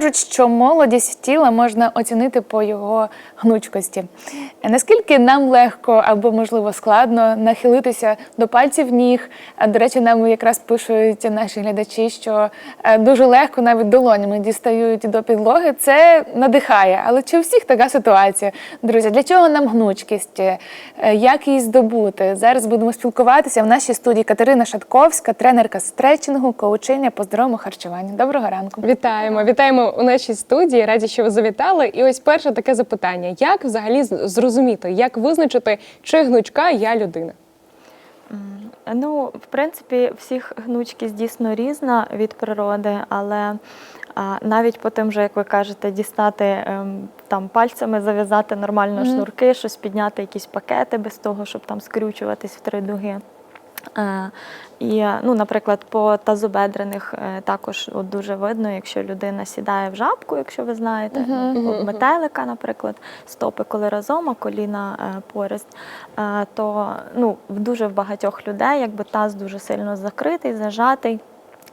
кажуть, що молодість тіла можна оцінити по його гнучкості. Наскільки нам легко або можливо складно нахилитися до пальців ніг? До речі, нам якраз пишуть наші глядачі, що е, дуже легко навіть долонями дістають до підлоги. Це надихає. Але чи у всіх така ситуація? Друзі, для чого нам гнучкість? Е, Як її здобути? Зараз будемо спілкуватися в нашій студії Катерина Шатковська, тренерка стретчингу, коучення по здоровому харчуванню. Доброго ранку. Вітаємо, вітаємо у нашій студії. Раді, що ви завітали. І ось перше таке запитання: як взагалі зрозуміти, як визначити, чи гнучка я людина? Ну, в принципі, всіх гнучкість дійсно різна від природи, але навіть по тим же, як ви кажете, дістати ем, там пальцями, зав'язати нормально шнурки, щось підняти, якісь пакети без того, щоб там скрючуватись в три дуги. Е, І, ну, наприклад, по тазобедрених е, також от дуже видно, якщо людина сідає в жабку, якщо ви знаєте, ну, метелика, наприклад, стопи коли разом, а коліна е, е, то ну, дуже в багатьох людей якби таз дуже сильно закритий, зажатий.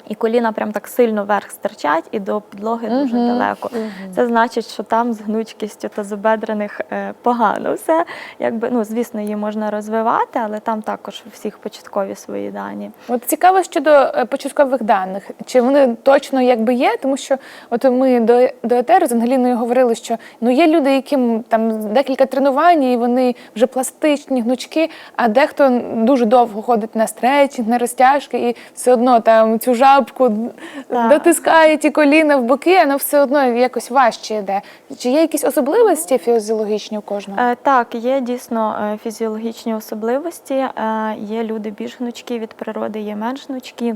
І коліна прям так сильно вверх стирчать і до підлоги дуже далеко. Це значить, що там з гнучкістю тазобедрених е, погано все. Якби, ну, звісно, її можна розвивати, але там також у всіх початкові свої дані. От цікаво щодо е, початкових даних, чи вони точно якби є, тому що от ми до, до етеру з Ангеліною говорили, що ну є люди, яким там декілька тренувань, і вони вже пластичні, гнучки, а дехто дуже довго ходить на стретчинг, на розтяжки, і все одно там цю жабку Так. дотискає ті коліна в боки, воно все одно якось важче йде. Чи є якісь особливості фізіологічні у кожного? Е, Так, є дійсно е, фізіологічні особливості. Е, Є люди більш гнучкі від природи, є менш гнучкі.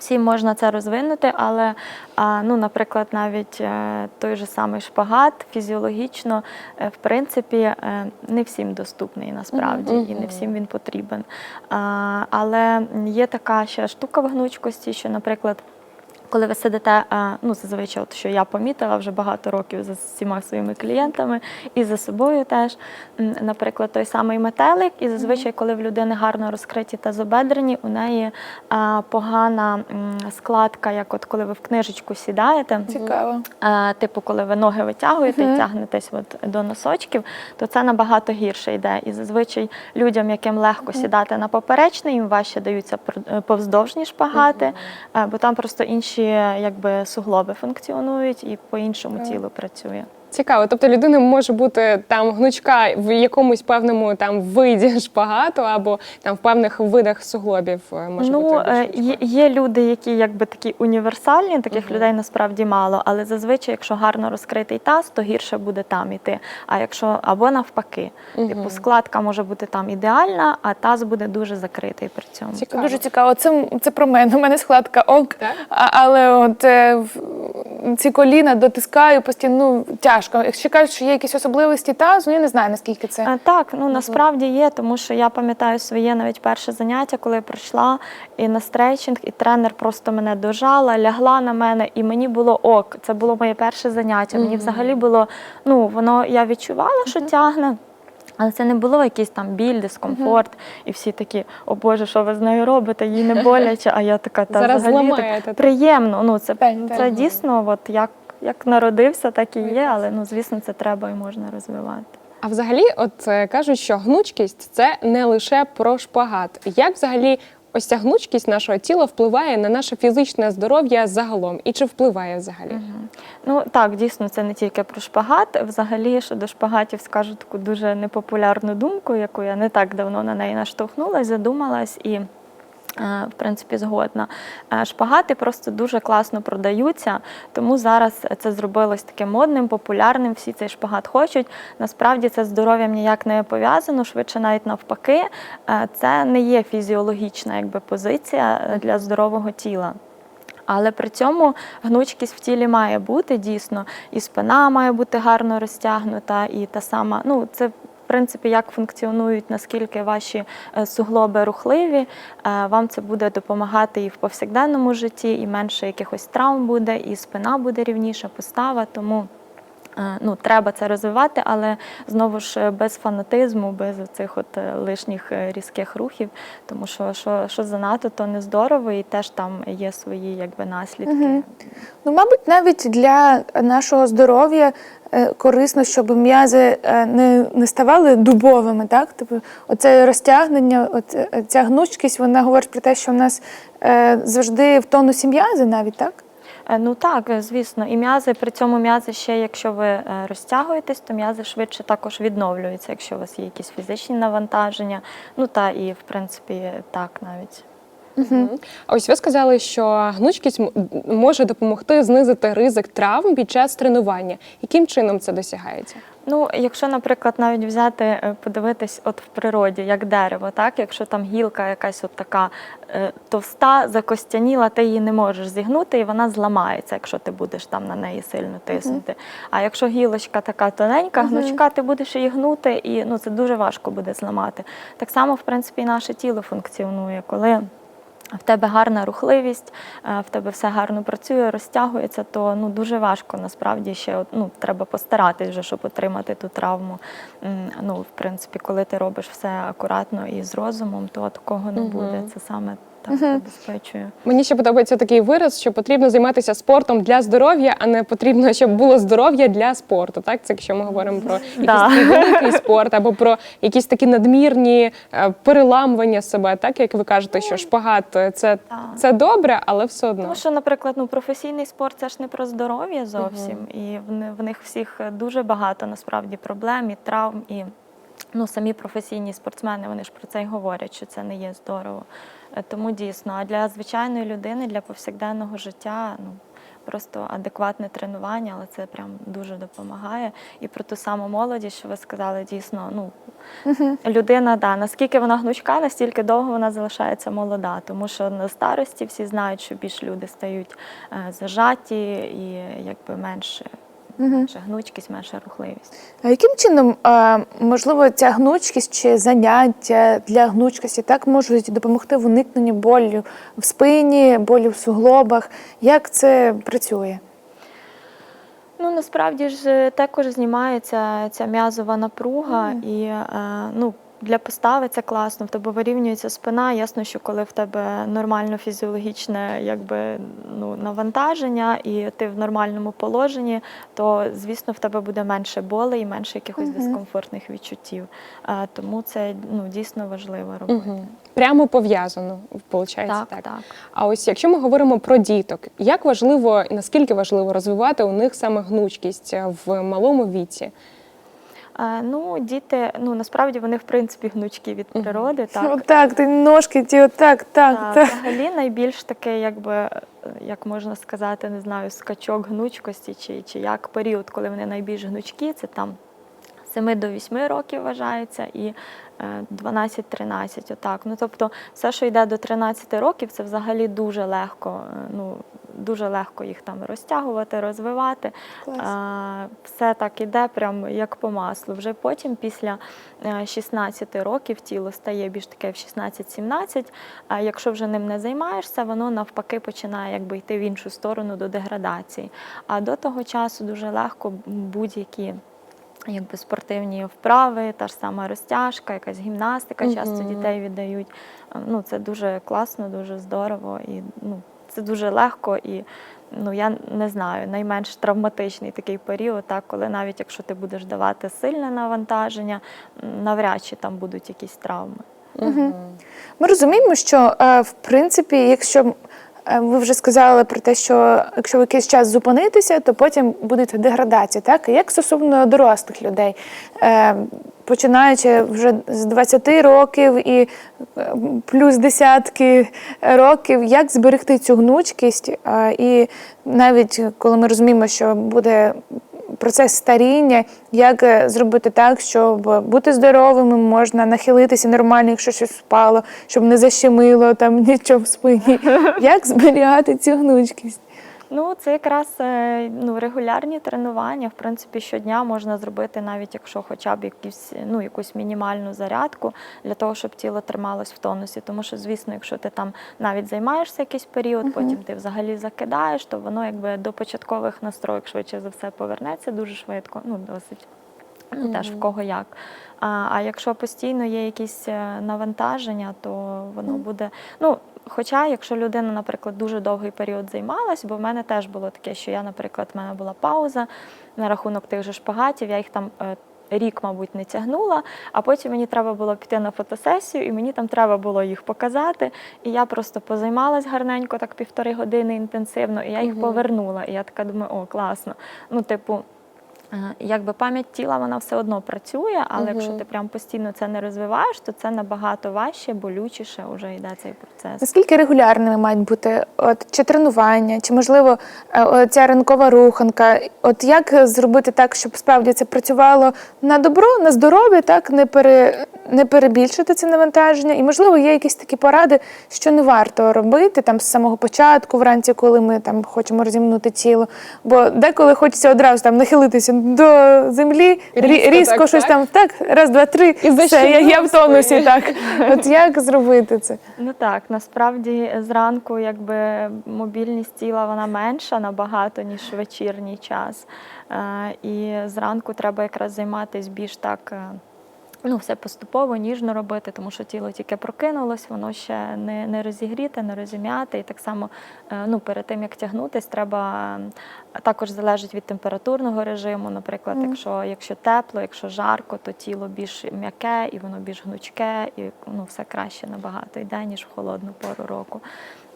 Всім можна це розвинути, але, ну, наприклад, навіть е, той же самий шпагат фізіологічно, е, в принципі, е, не всім доступний насправді, і не всім він потрібен. Але є така ще штука в гнучкості, що, наприклад, коли ви сидите, е, ну зазвичай, от що я помітила вже багато років за всіма своїми клієнтами і за собою теж. Наприклад, той самий метелик, і зазвичай, коли в людини гарно розкриті тазобедрені, у неї е, погана складка, як от коли ви в книжечку сідаєте. Цікаво. Е, Типу, коли ви ноги витягуєте і тягнетесь от до носочків, то це набагато гірше йде. І зазвичай людям, яким легко сідати на поперечний, їм важче даються повздовжні шпагати, бо там просто інші якби, суглоби функціонують і по-іншому тіло працює. Цікаво, тобто людина може бути там гнучка в якомусь певному там виді шпагату або там в певних видах суглобів е, може ну, бути. більш є, є люди, які якби такі універсальні, таких людей насправді мало, але зазвичай, якщо гарно розкритий таз, то гірше буде там іти. А якщо або навпаки, типу складка може бути там ідеальна, а таз буде дуже закритий при цьому. Це Цікаво. дуже цікаво. Це, це про мене. У мене складка ок, Так? але от е, ці коліна дотискаю постійно ну, тяжко. Якщо кажуть, що є якісь особливості тазу, я не знаю наскільки це. Е, Так, ну насправді є, тому що я пам'ятаю своє навіть перше заняття, коли я прийшла і на стрейчинг, і тренер просто мене дожала, лягла на мене, і мені було ок. Це було моє перше заняття. Мені взагалі було, ну воно я відчувала, що тягне. Але це не було якийсь там біль, дискомфорт, і всі такі, о Боже, що ви з нею робите? Їй не боляче. А я така, та Зараз взагалі так так? приємно. Ну це, Так, це так. дійсно, от як, як народився, так і є. Але ну звісно, це треба і можна розвивати. А взагалі, от е, кажуть, що гнучкість це не лише про шпагат. Як взагалі ось ця гнучкість нашого тіла впливає на наше фізичне здоров'я загалом? І чи впливає взагалі? Ну так, дійсно, це не тільки про шпагат. Взагалі, щодо шпагатів скажу таку дуже непопулярну думку, яку я не так давно на неї наштовхнулася, задумалась і. Е, В принципі, згодна. Е, Шпагати просто дуже класно продаються, тому зараз це зробилось таким модним, популярним. Всі цей шпагат хочуть. Насправді це здоров'ям ніяк не пов'язано, швидше навіть навпаки. Е, Це не є фізіологічна якби, позиція для здорового тіла. Але при цьому гнучкість в тілі має бути дійсно, і спина має бути гарно розтягнута, і та сама, ну це принципі як функціонують, наскільки ваші е, суглоби рухливі, е, вам це буде допомагати і в повсякденному житті, і менше якихось травм буде, і спина буде рівніша, постава. Тому Ну, треба це розвивати, але знову ж е, без фанатизму, без цих от е, лишніх е, різких рухів, тому що що, що занадто, то не здорово, і теж там є свої якби наслідки. Ну, мабуть, навіть для нашого здоров'я е, корисно, щоб м'язи е, не, не ставали дубовими, так? Тобто, оце розтягнення, оце, ця гнучкість, вона говорить про те, що в нас е, завжди в тонусі м'язи навіть, так? Е, Ну так, е, звісно, і м'язи, при цьому м'язи ще, якщо ви е, розтягуєтесь, то м'язи швидше також відновлюються, якщо у вас є якісь фізичні навантаження. Ну та і в принципі так навіть. А ось ви сказали, що гнучкість може допомогти знизити ризик травм під час тренування. Яким чином це досягається? Ну, якщо, наприклад, навіть взяти, е, подивитись от в природі, як дерево, так, якщо там гілка якась от така е, товста, закостяніла, ти її не можеш зігнути, і вона зламається, якщо ти будеш там на неї сильно тиснути. А якщо гілочка така тоненька, гнучка, ти будеш її гнути, і ну, це дуже важко буде зламати. Так само, в принципі, і наше тіло функціонує, коли. В тебе гарна рухливість, е, в тебе все гарно працює, розтягується, то ну дуже важко насправді ще ну, треба постаратись вже, щоб отримати ту травму. Ну, в принципі, коли ти робиш все акуратно і з розумом, то такого не буде. Це саме так забезпечує. Мені ще подобається такий вираз, що потрібно займатися спортом для здоров'я, а не потрібно, щоб було здоров'я для спорту. Так, це якщо ми говоримо про якийсь великий спорт або про якісь такі надмірні е, переламування себе, так як ви кажете, що шпагат е, це, це добре, але все одно. Тому що, наприклад, ну професійний спорт це ж не про здоров'я зовсім, і в, в них всіх дуже багато насправді проблем і травм. І ну, самі професійні спортсмени вони ж про це й говорять, що це не є здорово. Е, Тому дійсно, а для звичайної людини, для повсякденного життя, ну. Просто адекватне тренування, але це прям дуже допомагає. І про ту саму молодість, що ви сказали, дійсно, ну людина, да, наскільки вона гнучка, настільки довго вона залишається молода. Тому що на старості всі знають, що більш люди стають е, зажаті і якби менше, менше гнучкість, менша рухливість. А яким чином, можливо, ця гнучкість чи заняття для гнучкості так можуть допомогти в уникненні болю в спині, болю в суглобах? Як це працює? Ну насправді ж е, також знімається ця м'язова напруга, і е, ну. Для постави це класно, в тебе вирівнюється спина. Ясно, що коли в тебе нормально фізіологічне якби, ну, навантаження і ти в нормальному положенні, то звісно в тебе буде менше болей і менше якихось дискомфортних відчуттів. Е, тому це ну, дійсно важливо робити. Мгм. Прямо пов'язано, виходить. Так, так. так. А ось якщо ми говоримо про діток, як важливо і наскільки важливо розвивати у них саме гнучкість е, в малому віці? Ну, діти, ну насправді вони в принципі гнучкі від природи. Так, так ти ножки, ті отак, так, Та, так. Взагалі найбільш таке, якби, як можна сказати, не знаю, скачок гнучкості, чи, чи як період, коли вони найбільш гнучкі, це там 7 до 8 років вважається, і е, 12-13, отак. Ну, тобто, все, що йде до 13 років, це взагалі дуже легко. е, Ну, Дуже легко їх там розтягувати, розвивати. Клас. А, все так іде, прям як по маслу. Вже потім, після е, 16 років, тіло стає більш таке в 16-17. А якщо вже ним не займаєшся, воно навпаки починає якби йти в іншу сторону до деградації. А до того часу дуже легко будь-які. Якби спортивні вправи, та ж сама розтяжка, якась гімнастика, часто Мгм. дітей віддають. Е, Ну, це дуже класно, дуже здорово і ну, це дуже легко і ну я не знаю, найменш травматичний такий період, так, коли навіть якщо ти будеш давати сильне навантаження, навряд чи там будуть якісь травми. Ми розуміємо, що е, в принципі, якщо ви вже сказали про те, що якщо в якийсь час зупинитися, то потім буде деградація. Так як стосовно дорослих людей, Е, починаючи вже з 20 років і е, плюс десятки років, як зберегти цю гнучкість, Е, і навіть коли ми розуміємо, що буде процес старіння, як е, зробити так, щоб бути здоровими, можна нахилитися нормально, якщо щось впало, щоб не защемило там нічого в спині. Як зберігати цю гнучкість? Ну, це якраз е, ну, регулярні тренування. В принципі, щодня можна зробити, навіть якщо хоча б якісь, ну, якусь мінімальну зарядку для того, щоб тіло трималось в тонусі. Тому що, звісно, якщо ти там навіть займаєшся якийсь період, потім ти взагалі закидаєш, то воно якби до початкових настроїк швидше за все повернеться дуже швидко, ну досить. Ну, теж в кого як. А, а якщо постійно є якісь е, навантаження, то воно буде. Ну, хоча, якщо людина, наприклад, дуже довгий період займалась, бо в мене теж було таке, що я, наприклад, в мене була пауза на рахунок тих же шпагатів, я їх там. е, Рік, мабуть, не тягнула, а потім мені треба було піти на фотосесію, і мені там треба було їх показати. І я просто позаймалась гарненько, так півтори години інтенсивно, і я їх повернула. І я така думаю, о, класно. Ну, типу, Якби пам'ять тіла вона все одно працює, але якщо ти прям постійно це не розвиваєш, то це набагато важче, болючіше вже йде цей процес. Наскільки регулярними мають бути от, чи тренування, чи можливо е, ця ринкова руханка? От як зробити так, щоб справді це працювало на добро, на здоров'я, так не пере, не перебільшити це навантаження? І можливо є якісь такі поради, що не варто робити там з самого початку, вранці, коли ми там хочемо розімнути тіло. Бо деколи хочеться одразу там нахилитися до землі, Різко різко, так, щось так? там так, раз, два, три, І все, я, я в тонусі. Так, от як зробити це? Ну так, насправді зранку якби мобільність тіла вона менша набагато, ніж вечірній час. Е, І зранку треба якраз займатися більш так. Ну, все поступово, ніжно робити, тому що тіло тільки прокинулось, воно ще не, не розігріте, не розім'яте. І так само е, ну, перед тим, як тягнутись, треба також залежить від температурного режиму. Наприклад, якщо, якщо тепло, якщо жарко, то тіло більш м'яке і воно більш гнучке, і ну, все краще набагато йде, ніж в холодну пору року.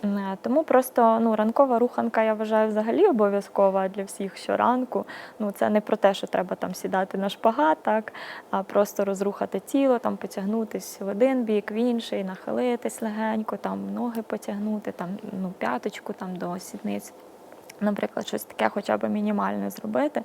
Е, Тому просто ну, ранкова руханка, я вважаю, взагалі обов'язкова для всіх щоранку. Ну, це не про те, що треба там сідати на шпагат, так, а просто розрухати тіло, там потягнутись в один бік, в інший, нахилитись легенько, там ноги потягнути, там ну, п'яточку там до сідниць. Наприклад, щось таке хоча б мінімальне зробити,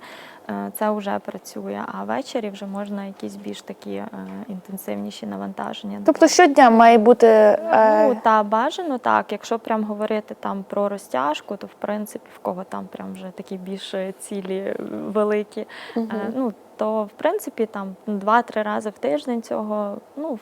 е, це вже працює. А ввечері вже можна якісь більш такі е, інтенсивніші навантаження. Тобто щодня має бути е, Ну, та бажано так. Якщо прям говорити там про розтяжку, то в принципі в кого там прям вже такі більш цілі е, великі, е, ну то в принципі там два-три рази в тиждень цього, ну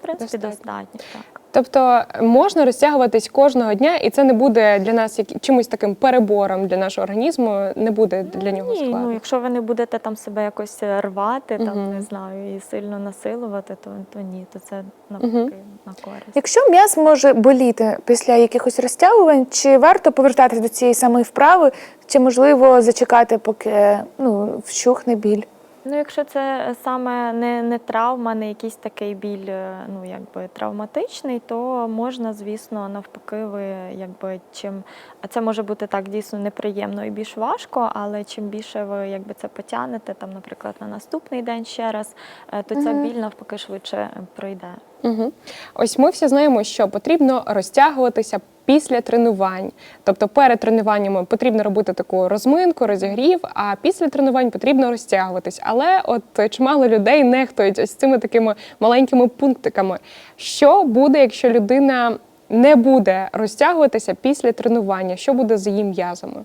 в принципі Достатньо. достатньо. так. Тобто можна розтягуватись кожного дня, і це не буде для нас як- чимось таким перебором для нашого організму, не буде для нього Ні, складно. ну якщо ви не будете там себе якось рвати, там Мгм. не знаю, і сильно насилувати, то, то ні, то це навпаки на користь. Якщо м'яз може боліти після якихось розтягувань, чи варто повертатися до цієї самої вправи, чи можливо зачекати, поки ну, вщухне біль? Ну, якщо це саме не, не травма, не якийсь такий біль, е, ну якби травматичний, то можна, звісно, навпаки, ви якби чим а це може бути так дійсно неприємно і більш важко, але чим більше ви якби це потягнете, там, наприклад, на наступний день ще раз, е, то ця біль навпаки швидше пройде. Угу. Ось ми всі знаємо, що потрібно розтягуватися після тренувань. Тобто перед тренуваннями потрібно робити таку розминку, розігрів, а після тренувань потрібно розтягуватись. Але от чимало людей нехтують ось цими такими маленькими пунктиками. Що буде, якщо людина не буде розтягуватися після тренування? Що буде з її м'язами?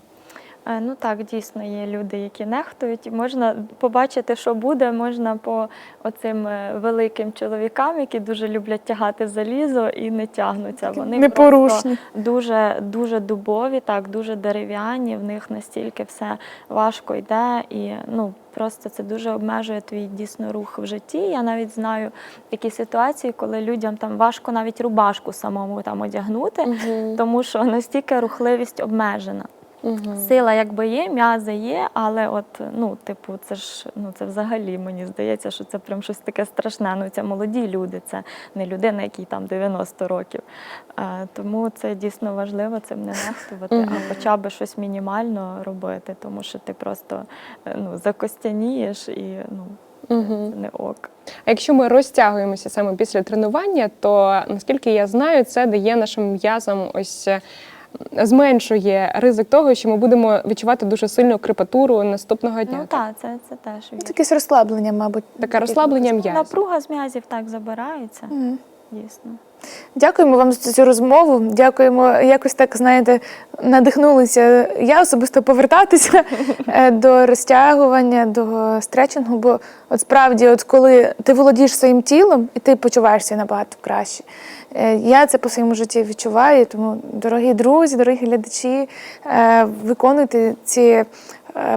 Е, Ну так, дійсно є люди, які нехтують. Можна побачити, що буде, можна по оцим е, великим чоловікам, які дуже люблять тягати залізо і не тягнуться. Вони непорушні. просто дуже дуже дубові, так дуже дерев'яні. В них настільки все важко йде, і ну просто це дуже обмежує твій дійсно рух в житті. Я навіть знаю такі ситуації, коли людям там важко навіть рубашку самому там одягнути, тому що настільки рухливість обмежена. Сила якби є, м'язи є, але от, ну, типу, це ж ну, це взагалі мені здається, що це прям щось таке страшне. Ну, це молоді люди, це не людина, якій там 90 років. Е, тому це дійсно важливо цим не нехтувати, а хоча б щось мінімально робити, тому що ти просто е, ну, закостянієш і ну, це, це не ок. А якщо ми розтягуємося саме після тренування, то наскільки я знаю, це дає нашим м'язам ось. Зменшує ризик того, що ми будемо відчувати дуже сильну крепатуру наступного дня. Ну так, це, це теж Ну, вірно. Таке розслаблення, мабуть. Таке розслаблення м'язів. Напруга з м'язів так забирається. Мгм. дійсно. Дякуємо вам за цю розмову. Дякуємо. Якось так, знаєте, надихнулися. Я особисто повертатися е, до розтягування, до стретчингу. Бо от справді, от коли ти володієш своїм тілом і ти почуваєшся набагато краще. Е, Я це по своєму житті відчуваю. Тому, дорогі друзі, дорогі глядачі, е, виконуйте ці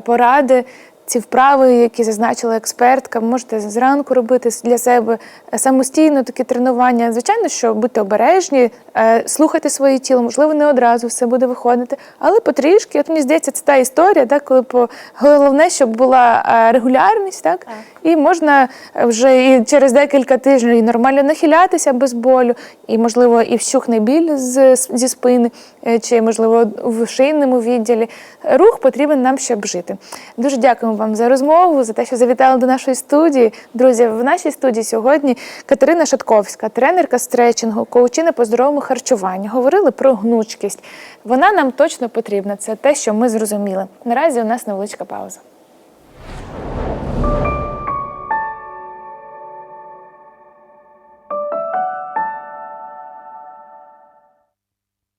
поради. Ці вправи, які зазначила експертка, можете зранку робити для себе е, самостійно такі тренування. Звичайно, що будьте обережні, е, слухайте своє тіло, можливо, не одразу все буде виходити, але потрішки. От мені здається, це та історія, так, коли по головне, щоб була регулярність, регулярність, так? І можна е, вже і через декілька тижнів і нормально нахилятися без болю, і можливо і вщухне біль з, зі спини, е, чи можливо в шийному відділі. Рух потрібен нам, щоб жити. Дуже дякуємо вам за розмову, за те, що завітали до нашої студії. Друзі, в нашій студії сьогодні Катерина Шатковська, тренерка стретчингу, коучина по здоровому харчуванню. Говорили про гнучкість. Вона нам точно потрібна. Це те, що ми зрозуміли. Наразі у нас невеличка пауза.